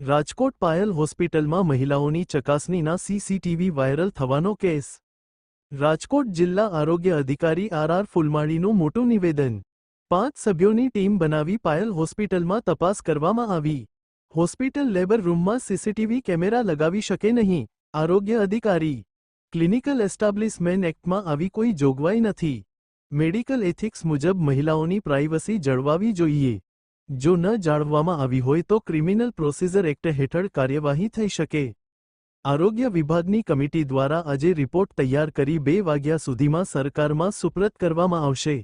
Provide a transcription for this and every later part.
રાજકોટ પાયલ હોસ્પિટલમાં મહિલાઓની ચકાસણીના સીસીટીવી વાયરલ થવાનો કેસ. રાજકોટ જિલ્લા આરોગ્ય અધિકારી આર આર ફુલમાળીનું મોટું નિવેદન. પાંચ સભ્યોની ટીમ બનાવી પાયલ હોસ્પિટલમાં તપાસ કરવામાં આવી. હોસ્પિટલ લેબર રૂમમાં સીસીટીવી કેમેરા લગાવી શકે નહીં. આરોગ્ય અધિકારી. ક્લિનિકલ એસ્ટાબ્લિશમેન્ટ એક્ટમાં આવી કોઈ જોગવાઈ નથી. મેડિકલ એથિક્સ મુજબ મહિલાઓની પ્રાઇવસી જળવાવી જોઈએ. જો ન જાળવવામાં આવી હોય તો ક્રિમિનલ પ્રોસિજર એક્ટ હેઠળ કાર્યવાહી થઈ શકે. આરોગ્ય વિભાગની કમિટી દ્વારા આજે રિપોર્ટ તૈયાર કરી બે વાગ્યા સુધીમાં સરકારમાં સુપ્રત કરવામાં આવશે.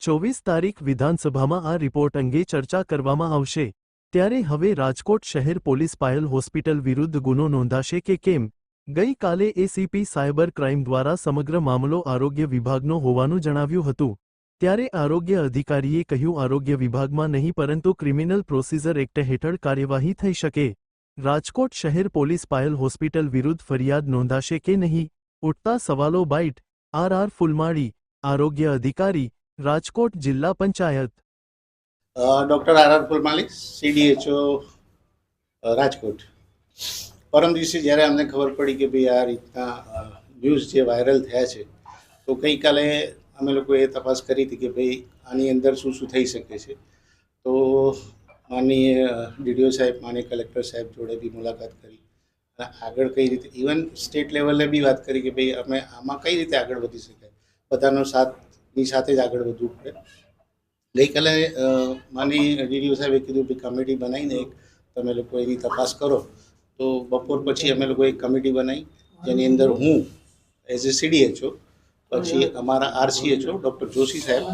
ચોવીસ તારીખ વિધાનસભામાં આ રિપોર્ટ અંગે ચર્ચા કરવામાં આવશે. ત્યારે હવે રાજકોટ શહેર પોલીસ પાયલ હોસ્પિટલ વિરુદ્ધ ગુનો નોંધાશે કે કેમ? ગઈકાલે એસીપી સાયબર ક્રાઇમ દ્વારા સમગ્ર મામલો આરોગ્ય વિભાગનો હોવાનું જણાવ્યું હતું. ત્યારે આરોગ્ય અધિકારીએ કહ્યું, આરોગ્ય વિભાગમાં નહીં, પરંતુ ક્રિમિનલ પ્રોસિજર એક્ટ હેઠળ કાર્યવાહી થઈ શકે. રાજકોટ શહેર પોલીસ પાયલ હોસ્પિટલ વિરુદ્ધ ફરિયાદ નોંધાશે કે નહીં ઉઠતા સવાલો બાઇટ. આર આર ફુલમાળી, આરોગ્ય અધિકારી, રાજકોટ જિલ્લા panchayat. Doctor R R Phulmali CDHO Rajkot. પરમ દિવસે જ્યારે અમને ખબર પડી કે ભાઈ આ રીતના ન્યૂઝ જે વાયરલ થયા છે, તો ગઈકાલે અમે લોકોએ તપાસ કરી હતી કે ભાઈ આની અંદર શું શું થઈ શકે છે. તો માનીય ડીડીઓ સાહેબ માનીય કલેક્ટર સાહેબ જોડે બી મુલાકાત કરી. અને આગળ કઈ રીતે ઇવન સ્ટેટ લેવલે બી વાત કરી કે ભાઈ અમે આમાં કઈ રીતે આગળ વધી શકાય. બધાનો સાથની સાથે જ આગળ વધવું પડે. ગઈકાલે માની ડીડીઓ સાહેબે કીધું કે કમિટી બનાવીને એક તમે લોકો એની તપાસ કરો. તો બપોર પછી અમે લોકો એક કમિટી બનાવી, જેની અંદર હું એઝ એ સીડીએચઓ પછી અમારા આરસીએચઓ ડૉક્ટર જોશી સાહેબ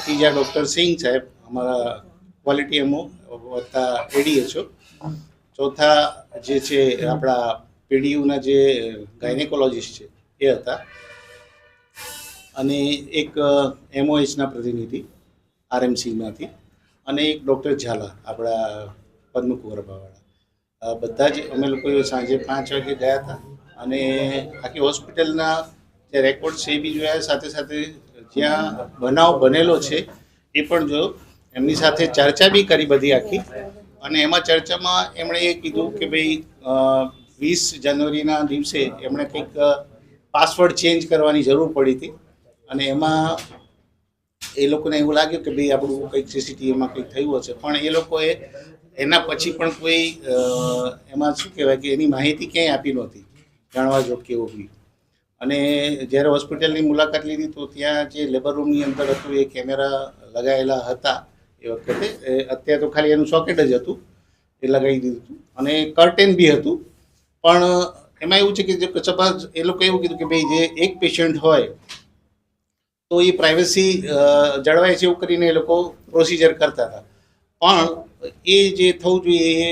ત્રીજા ડૉક્ટર સિંહ સાહેબ, અમારા ક્વોલિટી એમઓ, વત્તા એડીએચઓ ચોથા જે છે આપણા પીડીયુના જે ગાયનેકોલોજીસ્ટ છે, એ હતા. અને એક એમઓએચના પ્રતિનિધિ, આરએમસીમાંથી. અને એક ડૉક્ટર ઝાલા, આપણા પદ્મકુંવરબાવાળા બધા જ અમે લોકો સાંજે પાંચ વાગે ગયા હતા. અને આખી હોસ્પિટલના જે રેકોર્ડ છે એ બી જોયા સાથે સાથે જ્યાં બનાવ બનેલો છે, એ પણ જોયો એમની સાથે ચર્ચા બી કરી બધી આખી. અને એમાં ચર્ચામાં એમણે એ કીધું કે ભાઈ વીસ જાન્યુઆરીના દિવસે એમણે કંઈક પાસવર્ડ ચેન્જ કરવાની જરૂર પડી હતી. અને એમાં એ લોકોને એવું લાગ્યું કે ભાઈ, આપણું કંઈક સીસીટીવીમાં કંઈક થયું હશે. પણ એ લોકોએ એના પછી પણ કોઈ એમાં શું કહેવાય કે એની માહિતી ક્યાંય આપી નહોતી. જાણવા જોગ કે એવું બી. અને જ્યારે હોસ્પિટલની મુલાકાત લીધી તો ત્યાં જે લેબર રૂમની અંદર હતું, એ કેમેરા લગાવેલા હતા એ વખતે. અત્યારે તો ખાલી એનું સોકેટ જ હતું, એ લગાવી દીધું હતું. અને કર્ટેન બી હતું. પણ એમાં એવું છે કે જે સપોઝ એ લોકો એવું કીધું કે ભાઈ, જે એક પેશન્ટ હોય, તો એ પ્રાઇવસી જળવાય છે એવું કરીને એ લોકો પ્રોસિજર કરતા હતા. પણ એ જે થવું જોઈએ, એ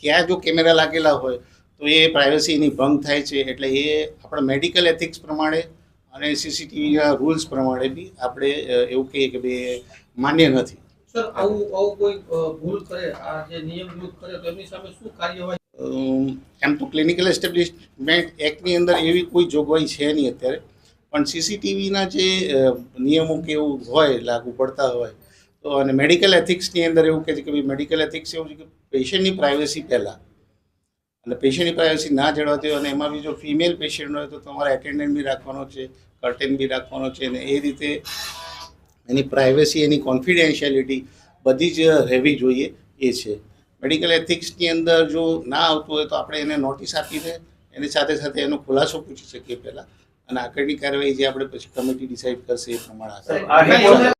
ક્યાં જો કેમેરા લાગેલા હોય તો એ પ્રાઇવસીની ભંગ થાય છે એટલે એ આપણા મેડિકલ એથિક્સ પ્રમાણે અને સીસીટીવીના રૂલ્સ પ્રમાણે બી આપણે એવું કહીએ કે ભાઈ માન્ય નથી. સર આવું આવું કોઈ ભૂલ કરે આ જે નિયમ વિરુદ્ધ કરે તો એમની સામે શું કાર્યવાહી? એમ તો ક્લિનિકલ એસ્ટેબ્લિશમેન્ટ એક્ટની અંદર એવી કોઈ જોગવાઈ છે નહીં અત્યારે. પણ સીસીટીવીના જે નિયમો કે એવું હોય લાગુ પડતા હોય તો અને મેડિકલ એથિક્સની અંદર એવું કહે છે કે ભાઈ મેડિકલ એથિક્સ એવું છે કે પેશન્ટની પ્રાઇવસી પહેલાં. અને પેશન્ટની પ્રાઇવસી ના જળવાતી હોય અને એમાં બી જો ફિમેલ પેશન્ટ હોય તો તમારે એટેન્ડન્ટ બી રાખવાનો છે કર્ટેન બી રાખવાનો છે અને એ રીતે એની પ્રાઇવસી એની કોન્ફિડેન્શિયાલિટી બધી જ રહેવી જોઈએ એ છે. મેડિકલ એથિક્સની અંદર જો ના આવતું હોય તો આપણે એને નોટિસ આપીને એની સાથે સાથે એનો ખુલાસો પૂછી શકીએ પહેલાં અને આગળની કાર્યવાહી જે આપણે પછી કમિટી ડિસાઇડ કરશે એ પ્રમાણે